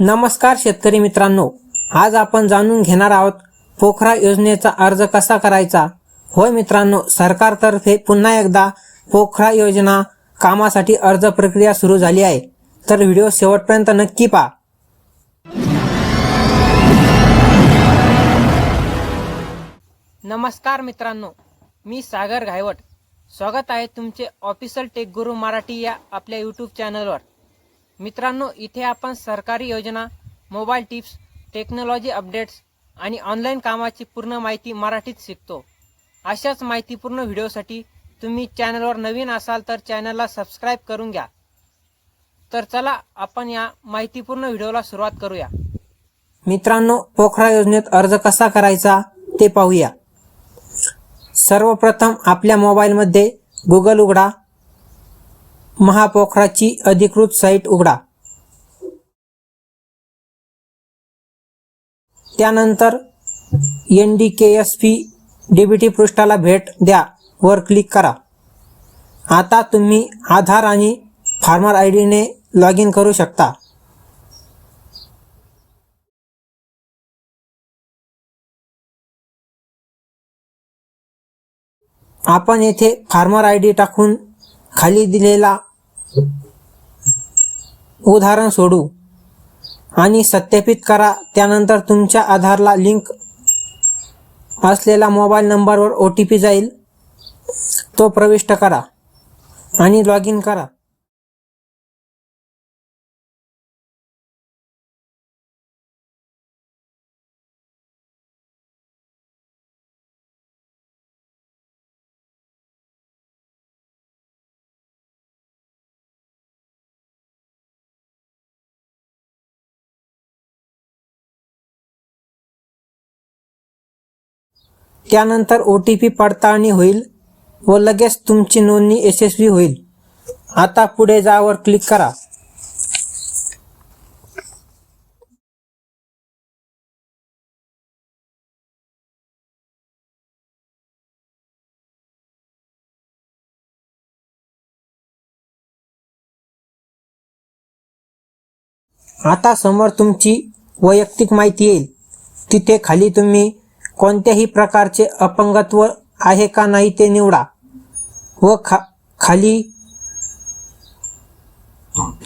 नमस्कार शेतकरी मित्रांनो आज आपण जाणून घेणार आहोत पोखरा योजनेचा अर्ज कसा करायचा? होय मित्रांनो सरकारतर्फे पुन्हा एकदा पोखरा योजना कामासाठी अर्ज प्रक्रिया सुरू झाली आहे. तर व्हिडिओ शेवटपर्यंत नक्की पहा. नमस्कार मित्रांनो मी सागर घायवट. स्वागत आहे तुमचे ऑफिशियल टेक गुरु मराठी या आपल्या यूट्यूब चॅनलवर मित्रांनो इथे आपण सरकारी योजना मोबाईल टिप्स टेक्नॉलॉजी अपडेट्स आणि ऑनलाईन कामाची पूर्ण माहिती मराठीत शिकतो. अशाच माहितीपूर्ण व्हिडिओसाठी तुम्ही चॅनलवर नवीन असाल तर चॅनलला सबस्क्राईब करून घ्या. तर चला आपण या माहितीपूर्ण व्हिडिओला सुरुवात करूया. मित्रांनो पोखरा योजनेत अर्ज कसा करायचा ते पाहूया. सर्वप्रथम आपल्या मोबाईलमध्ये गुगल उघडा. महापोखराची अधिकृत साईट उघडा. त्यानंतर N D K S P D B T पृष्ठाला भेट द्या वर क्लिक करा. आता तुम्ही आधार आणि फार्मर आय डीने लॉग इन करू शकता. आपण येथे फार्मर आय डी टाकून खाली दिलेला उदाहरण सोडू. आणि सत्यापित करा. त्यानंतर तुमच्या आधारला लिंक असलेला मोबाईल नंबरवर ओ टी पी जाईल. तो प्रविष्ट करा. आणि लॉग इन करा. त्यानंतर ओ टी पी पडताळणी होईल व लगेच तुमची नोंदणी यशस्वी होईल. आता पुढे जावर क्लिक करा. आता समोर तुमची वैयक्तिक माहिती येईल. तिथे खाली तुम्ही कोणत्याही प्रकारचे अपंगत्व आहे का नाही ते निवडा. व खा खाली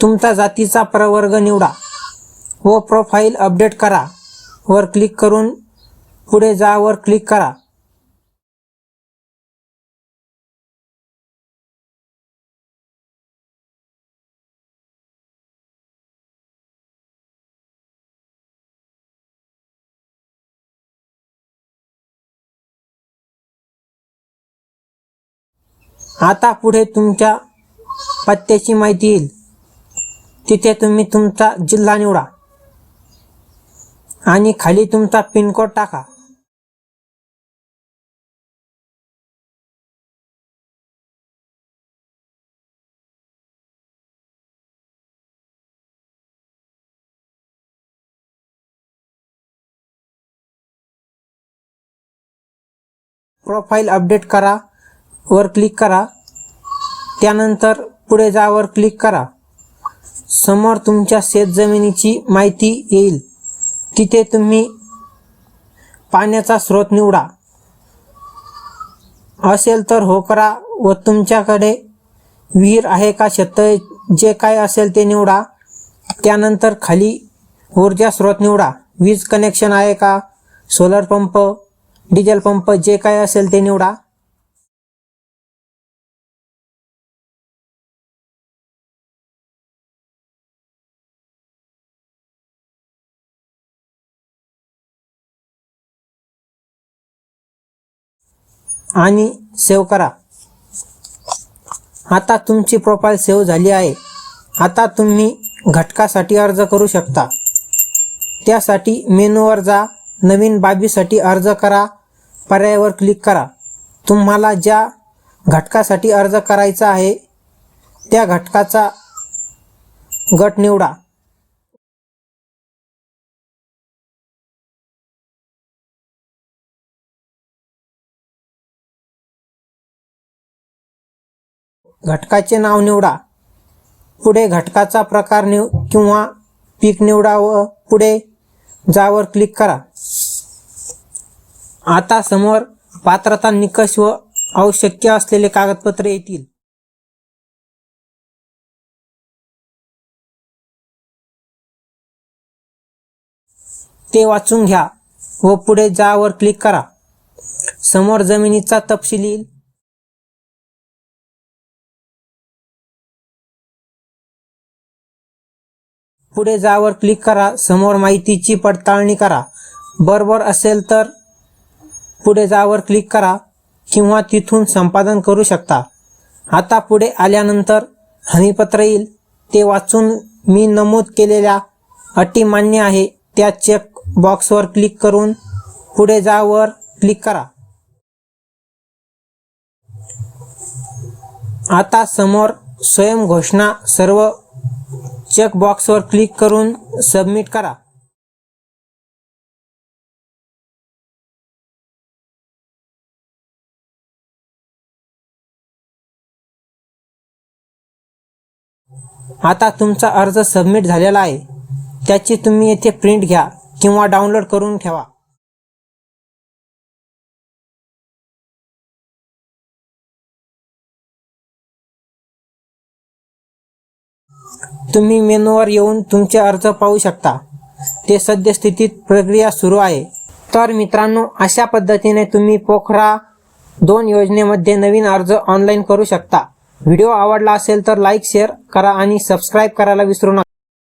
तुमचा जातीचा प्रवर्ग निवडा. व प्रोफाईल अपडेट करा. वर क्लिक करून पुढे जा वर क्लिक करा. आता पुढे तुमच्या पत्त्याची माहिती येईल. तिथे तुम्ही तुमचा जिल्हा निवडा. आणि खाली तुमचा पिनकोड टाका. प्रोफाईल अपडेट करा. वर क्लिक करा. त्यानंतर पुढे जावर क्लिक करा. समोर तुमच्या शेतजमिनीची माहिती येईल. तिथे तुम्ही पाण्याचा स्रोत निवडा. असेल तर हो करा व तुमच्याकडे विहीर आहे का शेत जे काय असेल ते निवडा. त्यानंतर खाली ऊर्जा स्रोत निवडा. वीज कनेक्शन आहे का? सोलर पंप डिझेल पंप जे काय असेल ते निवडा. आणि सेव्ह करा. आता तुमची प्रोफाईल सेव्ह झाली आहे. आता तुम्ही घटकासाठी अर्ज करू शकता. त्यासाठी मेनूवर जा. नवीन बाबीसाठी अर्ज करा. पर्यायावर क्लिक करा. तुम्हाला ज्या घटकासाठी अर्ज करायचा आहे त्या घटकाचा गट निवडा. घटकाचे नाव निवडा. पुढे घटकाचा प्रकार निव किंवा पीक निवडा व पुढे जावर क्लिक करा. आता समोर पात्रता निकष व आवश्यक असलेले कागदपत्रे येतील. ते वाचून घ्या व पुढे जावर क्लिक करा. समोर जमिनीचा तपशील येईल. पुढे जावर क्लिक करा. समोर माहितीची पडताळणी करा. बरोबर असेल तर पुढे जावर क्लिक करा किंवा तिथून संपादन करू शकता. आता पुढे आल्यानंतर हमीपत्र येईल. ते वाचून मी नमूद केलेल्या अटी मान्य आहे. त्या चेक बॉक्सवर क्लिक करून पुढे जावर क्लिक करा. आता समोर स्वयं घोषणा सर्व चेक बॉक्सवर क्लिक करून सबमिट करा. आता तुमचा अर्ज सबमिट झालेला आहे. त्याची तुम्ही येथे प्रिंट घ्या किंवा डाउनलोड करून ठेवा. तुम्ही मेनूवर येऊन तुमचे अर्ज पाहू शकता. ते सद्यस्थितीत प्रक्रिया सुरू आहे. तर मित्रांनो अशा पद्धतीने तुम्ही पोखरा दोन योजनेमध्ये नवीन अर्ज ऑनलाईन करू शकता. व्हिडिओ आवडला असेल तर लाईक शेअर करा आणि सबस्क्राईब करायला विसरू नका.